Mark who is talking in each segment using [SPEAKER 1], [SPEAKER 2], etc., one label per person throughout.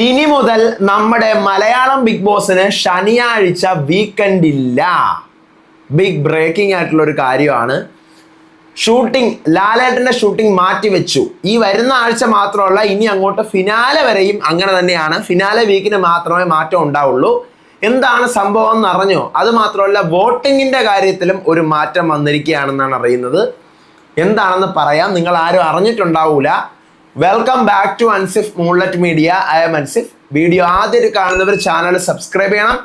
[SPEAKER 1] ഇനി മുതൽ നമ്മുടെ മലയാളം ബിഗ് ബോസിന് ശനിയാഴ്ച വീക്കെൻഡ് ഇല്ല. ബിഗ് ബ്രേക്കിംഗ് ആയിട്ടുള്ള ഒരു കാര്യമാണ്. ഷൂട്ടിംഗ് ലാലേട്ടന്റെ ഷൂട്ടിംഗ് മാറ്റി വെച്ചു. ഈ വരുന്ന ആഴ്ച മാത്രമല്ല ഇനി അങ്ങോട്ട് ഫിനാലെ വരെയും അങ്ങനെ തന്നെയാണ്. ഫിനാലെ വീക്കിന് മാത്രമേ മാറ്റം ഉണ്ടാവുള്ളൂ. എന്താണ് സംഭവം എന്ന് അറിഞ്ഞോ? അത് മാത്രമല്ല വോട്ടിങ്ങിന്റെ കാര്യത്തിലും ഒരു മാറ്റം വന്നിരിക്കുകയാണെന്നാണ് അറിയുന്നത്. എന്താണെന്ന് പറയാം. നിങ്ങൾ ആരും അറിഞ്ഞിട്ടുണ്ടാവൂല. Welcome back to Ansif moonlet media I'm Ansif video ആദ്യമായിട്ട് കാണുന്നവർ ചാനൽ സബ്സ്ക്രൈബ് ചെയ്യണം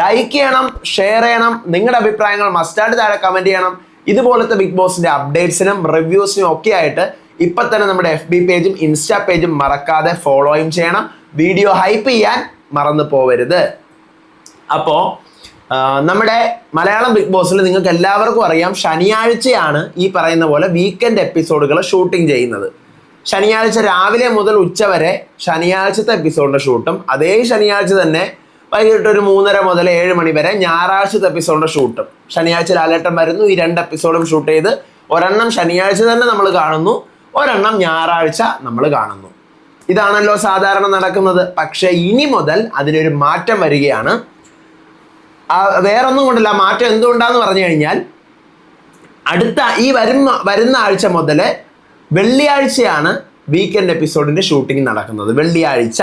[SPEAKER 1] ലൈക്ക് ചെയ്യണം ഷെയർ ചെയ്യണം. നിങ്ങളുടെ അഭിപ്രായങ്ങൾ മസ്റ്റായിട്ട് താഴെ കമന്റ് ചെയ്യണം. ഇതുപോലത്തെ ബിഗ് ബോസിന്റെ അപ്ഡേറ്റ്സിനും റിവ്യൂസിനും ഒക്കെ ആയിട്ട് ഇപ്പൊ തന്നെ നമ്മുടെ എഫ് ബി പേജും ഇൻസ്റ്റാ പേജും മറക്കാതെ ഫോളോയും ചെയ്യണം. വീഡിയോ ഹൈപ്പ് ചെയ്യാൻ മറന്നു പോവരുത്. അപ്പോ നമ്മുടെ മലയാളം ബിഗ് ബോസിൽ നിങ്ങൾക്ക് എല്ലാവർക്കും അറിയാം ശനിയാഴ്ചയാണ് ഈ പറയുന്ന പോലെ വീക്കെൻഡ് എപ്പിസോഡുകൾ ഷൂട്ടിംഗ് ചെയ്യുന്നത്. ശനിയാഴ്ച രാവിലെ മുതൽ ഉച്ച വരെ ശനിയാഴ്ചത്തെ എപ്പിസോഡിന്റെ ഷൂട്ടും അതേ ശനിയാഴ്ച തന്നെ വൈകിട്ട് ഒരു മൂന്നര മുതൽ ഏഴ് മണി വരെ ഞായറാഴ്ചത്തെ എപ്പിസോഡിന്റെ ഷൂട്ടും. ശനിയാഴ്ച ലാലേട്ടൻ വരുന്നു ഈ രണ്ട് എപ്പിസോഡും ഷൂട്ട് ചെയ്ത് ഒരെണ്ണം ശനിയാഴ്ച തന്നെ നമ്മൾ കാണുന്നു ഒരെണ്ണം ഞായറാഴ്ച നമ്മൾ കാണുന്നു. ഇതാണല്ലോ സാധാരണ നടക്കുന്നത്. പക്ഷേ ഇനി മുതൽ അതിനൊരു മാറ്റം വരികയാണ്. വേറൊന്നും കൊണ്ടല്ല മാറ്റം എന്തുകൊണ്ടാന്ന് പറഞ്ഞു കഴിഞ്ഞാൽ അടുത്ത ഈ വരുന്ന വരുന്ന ആഴ്ച മുതൽ വെള്ളിയാഴ്ചയാണ് വീക്കെൻഡ് എപ്പിസോഡിന്റെ ഷൂട്ടിംഗ് നടക്കുന്നത്. വെള്ളിയാഴ്ച.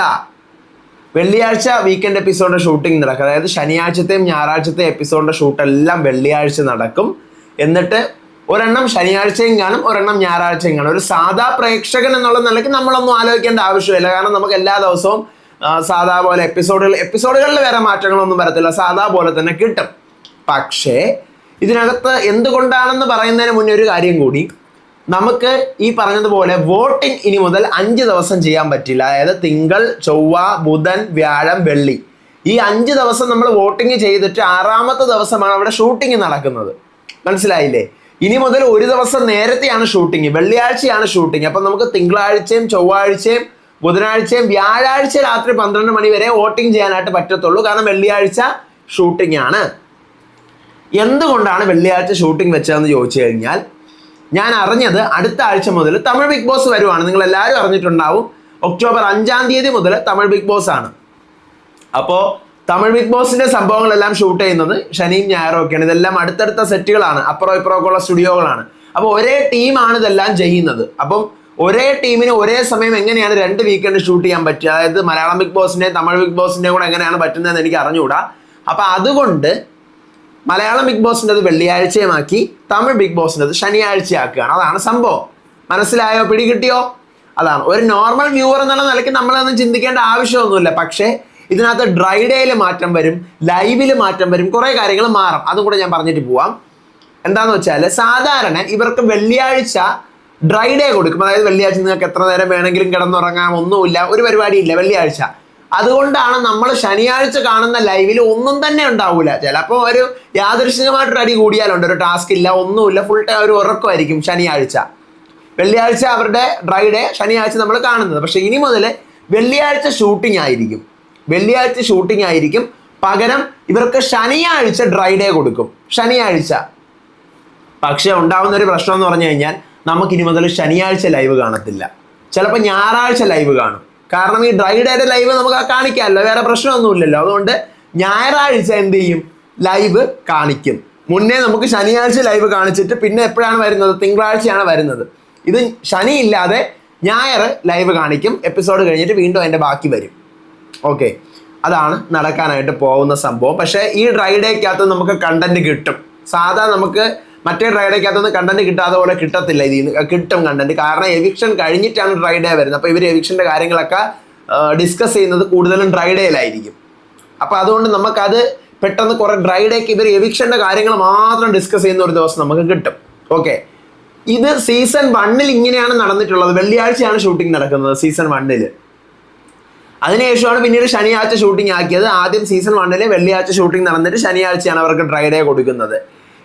[SPEAKER 1] വെള്ളിയാഴ്ച വീക്കെൻഡ് എപ്പിസോഡിന്റെ ഷൂട്ടിംഗ് നടക്കും അതായത് ശനിയാഴ്ചത്തെയും ഞായറാഴ്ചത്തെയും എപ്പിസോഡിന്റെ ഷൂട്ടെല്ലാം വെള്ളിയാഴ്ച നടക്കും. എന്നിട്ട് ഒരെണ്ണം ശനിയാഴ്ചയും കാണും ഒരെണ്ണം ഞായറാഴ്ചയും കാണും. ഒരു സാധാ പ്രേക്ഷകൻ എന്നുള്ള നിലയ്ക്ക് നമ്മളൊന്നും ആലോചിക്കേണ്ട ആവശ്യമില്ല. കാരണം നമുക്ക് എല്ലാ ദിവസവും സാധാ പോലെ എപ്പിസോഡുകൾ എപ്പിസോഡുകളിൽ വേറെ മാറ്റങ്ങളൊന്നും വരത്തില്ല. സാധാ പോലെ തന്നെ കിട്ടും. പക്ഷേ ഇതിനകത്ത് എന്തുകൊണ്ടാണെന്ന് പറയുന്നതിന് മുന്നേ ഒരു കാര്യം കൂടി. നമുക്ക് ഈ പറഞ്ഞതുപോലെ വോട്ടിംഗ് ഇനി മുതൽ അഞ്ച് ദിവസം ചെയ്യാൻ പറ്റില്ല. അതായത് തിങ്കൾ ചൊവ്വ ബുധൻ വ്യാഴം വെള്ളി. ഈ അഞ്ച് ദിവസം നമ്മൾ വോട്ടിംഗ് ചെയ്തിട്ട് ആറാമത്തെ ദിവസമാണ് അവിടെ ഷൂട്ടിംഗ് നടക്കുന്നത്. മനസ്സിലായില്ലേ? ഇനി മുതൽ ഒരു ദിവസം നേരത്തെയാണ് ഷൂട്ടിംഗ് വെള്ളിയാഴ്ചയാണ് ഷൂട്ടിംഗ് അപ്പം നമുക്ക് തിങ്കളാഴ്ചയും ചൊവ്വാഴ്ചയും ബുധനാഴ്ചയും വ്യാഴാഴ്ച രാത്രി പന്ത്രണ്ട് മണി വരെ വോട്ടിംഗ് ചെയ്യാനായിട്ട് പറ്റത്തുള്ളൂ. കാരണം വെള്ളിയാഴ്ച ഷൂട്ടിംഗ് ആണ്. എന്തുകൊണ്ടാണ് വെള്ളിയാഴ്ച ഷൂട്ടിംഗ് വെച്ചതെന്ന് ചോദിച്ചു കഴിഞ്ഞാൽ ഞാൻ അറിഞ്ഞത് അടുത്ത ആഴ്ച മുതൽ തമിഴ് ബിഗ് ബോസ് വരുവാണ്. നിങ്ങൾ എല്ലാവരും അറിഞ്ഞിട്ടുണ്ടാവും. ഒക്ടോബർ അഞ്ചാം തീയതി മുതൽ തമിഴ് ബിഗ് ബോസ് ആണ്. അപ്പോൾ തമിഴ് ബിഗ് ബോസിന്റെ സംഭവങ്ങളെല്ലാം ഷൂട്ട് ചെയ്യുന്നത് ശനിയും ഞായറും ഒക്കെയാണ്. ഇതെല്ലാം അടുത്തടുത്ത സെറ്റുകളാണ്. അപ്പുറം ഇപ്പുറമൊക്കെ ഉള്ള സ്റ്റുഡിയോകളാണ്. അപ്പോൾ ഒരേ ടീമാണ് ഇതെല്ലാം ചെയ്യുന്നത്. അപ്പം ഒരേ ടീമിന് ഒരേ സമയം എങ്ങനെയാണ് രണ്ട് വീക്കെൻഡ് ഷൂട്ട് ചെയ്യാൻ പറ്റുക? അതായത് മലയാളം ബിഗ് ബോസിന്റെ തമിഴ് ബിഗ് ബോസിന്റെ കൂടെ എങ്ങനെയാണ് പറ്റുന്നതെന്ന് എനിക്ക് അറിഞ്ഞുകൂടാ. അപ്പൊ അതുകൊണ്ട് മലയാളം ബിഗ് ബോസിന്റെ അത് വെള്ളിയാഴ്ചയുമാക്കി തമിഴ് ബിഗ് ബോസിന്റെ അത് ശനിയാഴ്ചയാക്കുകയാണ്. അതാണ് സംഭവം. മനസ്സിലായോ? പിടികിട്ടിയോ? അതാണ്. ഒരു നോർമൽ വ്യൂവർ എന്നുള്ള നിലയ്ക്ക് നമ്മളതൊന്നും ചിന്തിക്കേണ്ട ആവശ്യമൊന്നുമില്ല. പക്ഷേ ഇതിനകത്ത് ഡ്രൈ ഡേയിൽ മാറ്റം വരും ലൈവിൽ മാറ്റം വരും കുറേ കാര്യങ്ങൾ മാറും. അതും കൂടെ ഞാൻ പറഞ്ഞിട്ട് പോവാം. എന്താന്ന് വെച്ചാൽ സാധാരണ ഇവർക്ക് വെള്ളിയാഴ്ച ഡ്രൈ ഡേ കൊടുക്കും. അതായത് വെള്ളിയാഴ്ച നിങ്ങൾക്ക് എത്ര നേരം വേണമെങ്കിലും കിടന്നുറങ്ങാം ഒന്നുമില്ല ഒരു പരിപാടിയില്ല വെള്ളിയാഴ്ച. അതുകൊണ്ടാണ് നമ്മൾ ശനിയാഴ്ച കാണുന്ന ലൈവിൽ ഒന്നും തന്നെ ഉണ്ടാവില്ല ചിലപ്പോൾ ഒരു യാദൃശികമായിട്ടൊരു അടി കൂടിയാലുണ്ട്. ഒരു ടാസ്ക് ഇല്ല ഒന്നുമില്ല ഫുൾ ടൈം ഒരു ഉറക്കമായിരിക്കും ശനിയാഴ്ച. വെള്ളിയാഴ്ച അവരുടെ ഡ്രൈ ഡേ ശനിയാഴ്ച നമ്മൾ കാണുന്നത്. പക്ഷേ ഇനി മുതൽ വെള്ളിയാഴ്ച ഷൂട്ടിംഗ് ആയിരിക്കും. വെള്ളിയാഴ്ച ഷൂട്ടിംഗ് ആയിരിക്കും. പകരം ഇവർക്ക് ശനിയാഴ്ച ഡ്രൈ ഡേ കൊടുക്കും. ശനിയാഴ്ച. പക്ഷെ ഉണ്ടാവുന്ന ഒരു പ്രശ്നം എന്ന് പറഞ്ഞു കഴിഞ്ഞാൽ നമുക്ക് ഇനി മുതൽ ശനിയാഴ്ച ലൈവ് കാണത്തില്ല. ചിലപ്പോൾ ഞായറാഴ്ച ലൈവ് കാണും. കാരണം ഈ ഡ്രൈ ഡേയുടെ ലൈവ് നമുക്ക് കാണിക്കാമല്ലോ വേറെ പ്രശ്നമൊന്നുമില്ലല്ലോ. അതുകൊണ്ട് ഞായറാഴ്ച എന്ത് ചെയ്യും? ലൈവ് കാണിക്കും. മുന്നേ നമുക്ക് ശനിയാഴ്ച ലൈവ് കാണിച്ചിട്ട് പിന്നെ എപ്പോഴാണ് വരുന്നത്? തിങ്കളാഴ്ചയാണ് വരുന്നത്. ഇത് ശനി ഇല്ലാതെ ഞായർ ലൈവ് കാണിക്കും. എപ്പിസോഡ് കഴിഞ്ഞിട്ട് വീണ്ടും അതിന്റെ ബാക്കി വരും. ഓക്കെ അതാണ് നടക്കാനായിട്ട് പോകുന്ന സംഭവം. പക്ഷേ ഈ ഡ്രൈ ഡേക്കകത്ത് നമുക്ക് കണ്ടന്റ് കിട്ടും. സാധാ നമുക്ക് മറ്റേ ഡ്രൈ അകത്തുനിന്ന് കണ്ടന്റ് കിട്ടാതെ പോലെ കിട്ടത്തില്ല ഇതിൽ കിട്ടും കണ്ടന്റ് കാരണം എവിക്ഷൻ കഴിഞ്ഞിട്ടാണ് ഡ്രൈഡേ വരുന്നത്. അപ്പോൾ ഇവർ എവിക്ഷന്റെ കാര്യങ്ങളൊക്കെ ഡിസ്കസ് ചെയ്യുന്നത് കൂടുതലും ഡ്രൈഡേയിലായിരിക്കും അപ്പോൾ അതുകൊണ്ട് നമുക്കത് പെട്ടെന്ന് കുറേ ഡ്രൈഡേക്ക് ഇവർ എവിക്ഷന്റെ കാര്യങ്ങൾ മാത്രം ഡിസ്കസ് ചെയ്യുന്ന ഒരു ദിവസം നമുക്ക് കിട്ടും. ഓക്കെ ഇത് സീസൺ വണ്ണിൽ ഇങ്ങനെയാണ് നടന്നിട്ടുള്ളത്. വെള്ളിയാഴ്ചയാണ് ഷൂട്ടിംഗ് നടക്കുന്നത് സീസൺ വണ്ണിൽ അതിനുശേഷമാണ് പിന്നീട് ശനിയാഴ്ച ഷൂട്ടിംഗ് ആക്കിയത്. ആദ്യം സീസൺ വണ്ണിൽ വെള്ളിയാഴ്ച ഷൂട്ടിംഗ് നടന്നിട്ട് ശനിയാഴ്ചയാണ് അവർക്ക് ഡ്രൈഡേ കൊടുക്കുന്നത്.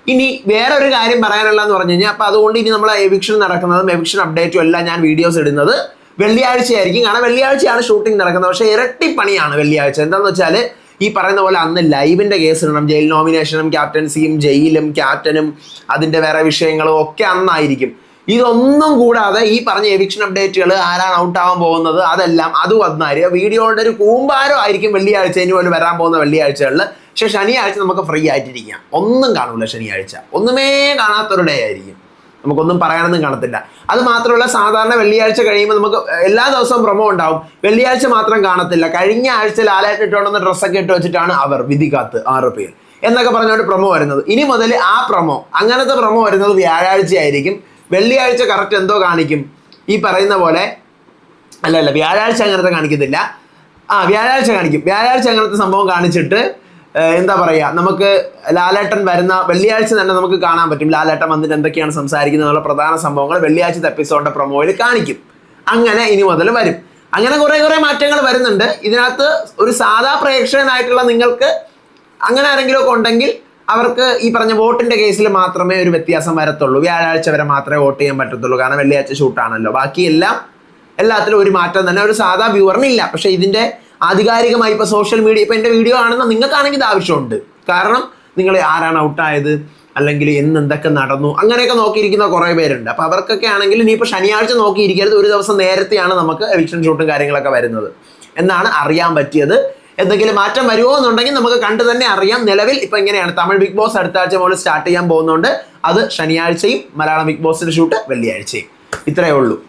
[SPEAKER 1] ഇനി വേറെ ഒരു കാര്യം പറയാനുള്ളതെന്ന് പറഞ്ഞു കഴിഞ്ഞാൽ അപ്പോൾ അതുകൊണ്ട് ഇനി നമ്മൾ എവിക്ഷൻ നടക്കുന്നതും എവിക്ഷൻ അപ്ഡേറ്റും എല്ലാം ഞാൻ വീഡിയോസ് ഇടുന്നത് വെള്ളിയാഴ്ചയായിരിക്കും. കാരണം വെള്ളിയാഴ്ചയാണ് ഷൂട്ടിംഗ് നടക്കുന്നത്. പക്ഷേ ഇരട്ടി പണിയാണ് വെള്ളിയാഴ്ച. എന്താണെന്ന് വെച്ചാൽ ഈ പറയുന്ന പോലെ അന്ന് ലൈവിന്റെ കേസ് ഇടണം. ജയിൽ നോമിനേഷനും ക്യാപ്റ്റൻസിയും ജയിലും ക്യാപ്റ്റനും അതിന്റെ വേറെ വിഷയങ്ങളും ഒക്കെ അന്നായിരിക്കും. ഇതൊന്നും കൂടാതെ ഈ പറഞ്ഞ എവിക്ഷൻ അപ്ഡേറ്റുകൾ ആരാണ് ഔട്ട് ആവാൻ പോകുന്നത് അതെല്ലാം അത് വന്നാൽ വീഡിയോയുടെ ഒരു കൂമ്പാരം ആയിരിക്കും വെള്ളിയാഴ്ച ഇനി പോലും വരാൻ പോകുന്ന വെള്ളിയാഴ്ചകളിൽ പക്ഷെ ശനിയാഴ്ച നമുക്ക് ഫ്രീ ആയിട്ടിരിക്കാം. ഒന്നും കാണൂല ശനിയാഴ്ച. ഒന്നുമേ കാണാത്തൊരു ഡേ ആയിരിക്കും. നമുക്കൊന്നും പറയാനൊന്നും കാണത്തില്ല. അത് മാത്രമല്ല സാധാരണ വെള്ളിയാഴ്ച കഴിയുമ്പോൾ നമുക്ക് എല്ലാ ദിവസവും പ്രൊമോ ഉണ്ടാവും. വെള്ളിയാഴ്ച മാത്രം കാണത്തില്ല. കഴിഞ്ഞ ആഴ്ച ലാലായിട്ട് ഇട്ടുകൊണ്ടുവന്ന ഡ്രസ്സൊക്കെ ഇട്ട് വെച്ചിട്ടാണ് അവർ വിധികാത്ത് ആറ് പേർ എന്നൊക്കെ പറഞ്ഞുകൊണ്ട് പ്രൊമോ വരുന്നത്. ഇനി മുതൽ ആ പ്രൊമോ അങ്ങനത്തെ പ്രൊമോ വരുന്നത് വ്യാഴാഴ്ച ആയിരിക്കും വെള്ളിയാഴ്ച കറക്റ്റ് എന്തോ കാണിക്കും. ഈ പറയുന്ന പോലെ അല്ല അല്ല വ്യാഴാഴ്ച അങ്ങനത്തെ കാണിക്കത്തില്ല. ആ വ്യാഴാഴ്ച കാണിക്കും. വ്യാഴാഴ്ച അങ്ങനത്തെ സംഭവം കാണിച്ചിട്ട് എന്താ പറയുക നമുക്ക് ലാലേട്ടൻ വരുന്ന വെള്ളിയാഴ്ച തന്നെ നമുക്ക് കാണാൻ പറ്റും. ലാലേട്ടൻ വന്നിട്ട് എന്തൊക്കെയാണ് സംസാരിക്കുന്നത് എന്നുള്ള പ്രധാന സംഭവങ്ങൾ വെള്ളിയാഴ്ചത്തെ എപ്പിസോഡിന്റെ പ്രൊമോയിൽ കാണിക്കും. അങ്ങനെ ഇനി മുതൽ വരും. അങ്ങനെ കുറെ കുറെ മാറ്റങ്ങൾ വരുന്നുണ്ട്. ഇതിനകത്ത് ഒരു സാധാ പ്രേക്ഷകനായിട്ടുള്ള നിങ്ങൾക്ക് അങ്ങനെ ആരെങ്കിലുമൊക്കെ ഉണ്ടെങ്കിൽ അവർക്ക് ഈ പറഞ്ഞ വോട്ടിന്റെ കേസിൽ മാത്രമേ ഒരു വ്യത്യാസം വരത്തുള്ളൂ. വ്യാഴാഴ്ച വരെ മാത്രമേ വോട്ട് ചെയ്യാൻ പറ്റത്തുള്ളൂ. കാരണം വെള്ളിയാഴ്ച ഷൂട്ടാണല്ലോ. ബാക്കിയെല്ലാം എല്ലാത്തിലും ഒരു മാറ്റം തന്നെ. ഒരു സാധാ വ്യൂവറിനില്ല പക്ഷെ ഇതിന്റെ ആധികാരികമായി ഇപ്പൊ സോഷ്യൽ മീഡിയ ഇപ്പൊ എന്റെ വീഡിയോ ആണെന്ന് നിങ്ങൾക്കാണെങ്കിൽ ഇത് ആവശ്യമുണ്ട്. കാരണം നിങ്ങൾ ആരാണ് ഔട്ടായത്? അല്ലെങ്കിൽ എന്ന് എന്തൊക്കെ നടന്നു? അങ്ങനെയൊക്കെ നോക്കിയിരിക്കുന്ന കുറേ പേരുണ്ട്. അപ്പൊ അവർക്കൊക്കെ ആണെങ്കിൽ ഇനിയിപ്പോൾ ശനിയാഴ്ച നോക്കിയിരിക്കരുത്. ഒരു ദിവസം നേരത്തെയാണ് നമുക്ക് എവിക്ഷൻ ഷൂട്ടും കാര്യങ്ങളൊക്കെ വരുന്നത്. എന്നാണ് അറിയാൻ പറ്റിയത്. എന്തെങ്കിലും മാറ്റം വരുമോ എന്നുണ്ടെങ്കിൽ നമുക്ക് കണ്ടു തന്നെ അറിയാം. നിലവിൽ ഇപ്പൊ ഇങ്ങനെയാണ്. തമിഴ് ബിഗ് ബോസ് അടുത്ത ആഴ്ച മുതൽ സ്റ്റാർട്ട് ചെയ്യാൻ പോകുന്നുണ്ട്. അത് ശനിയാഴ്ചയും മലയാളം ബിഗ് ബോസിന്റെ ഷൂട്ട് വെള്ളിയാഴ്ചയും. ഇത്രയേ ഉള്ളൂ.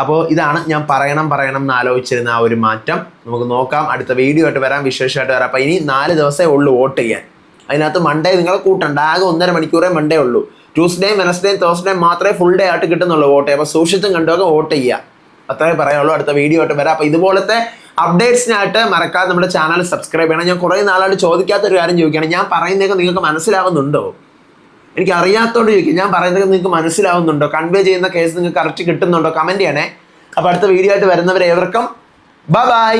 [SPEAKER 1] അപ്പോൾ ഇതാണ് ഞാൻ പറയണം പറയണം എന്ന് ആലോചിച്ചിരുന്ന ആ ഒരു മാറ്റം. നമുക്ക് നോക്കാം. അടുത്ത വീഡിയോ ആയിട്ട് വരാം. വിശേഷമായിട്ട് വരാം. അപ്പോൾ ഇനി നാല് ദിവസമേ ഉള്ളൂ വോട്ട് ചെയ്യാൻ. അതിനകത്ത് മൺഡേ നിങ്ങൾ കൂട്ടണ്ട. ആകെ ഒന്നര മണിക്കൂറേ മൺഡേ ഉള്ളൂ. ട്യൂസ്ഡേയും വെനസ്ഡേയും തേഴ്സ്ഡേയും മാത്രമേ ഫുൾ ഡേ ആയിട്ട് കിട്ടുന്നുള്ളൂ വോട്ട്. അപ്പോൾ സൂക്ഷിച്ചും കണ്ടുമൊക്കെ വോട്ട് ചെയ്യുക. അത്രേ പറയുള്ളൂ അടുത്ത വീഡിയോ ആയിട്ട് വരാം. അപ്പോൾ ഇതുപോലത്തെ അപ്ഡേറ്റ്സിനായിട്ട് മറക്കാതെ നമ്മുടെ ചാനൽ സബ്സ്ക്രൈബ് ചെയ്യണം. ഞാൻ കുറേ നാളായിട്ട് ചോദിക്കാത്ത ഒരു കാര്യം ചോദിക്കുകയാണ്. ഞാൻ പറയുന്നതൊക്കെ നിങ്ങൾക്ക് മനസ്സിലാവുന്നുണ്ടോ? എനിക്ക് അറിയാത്തതുകൊണ്ട് ചോദിക്കും. ഞാൻ പറയുന്നതൊക്കെ നിങ്ങൾക്ക് മനസ്സിലാവുന്നുണ്ടോ? കൺവേ ചെയ്യുന്ന കേസ് നിങ്ങൾക്ക് കറക്റ്റ് കിട്ടുന്നുണ്ടോ? കമന്റ് ചെയ്യണേ. അപ്പോൾ അടുത്ത വീഡിയോ ആയിട്ട് വരുന്നവരെ ഏവർക്കും ബൈ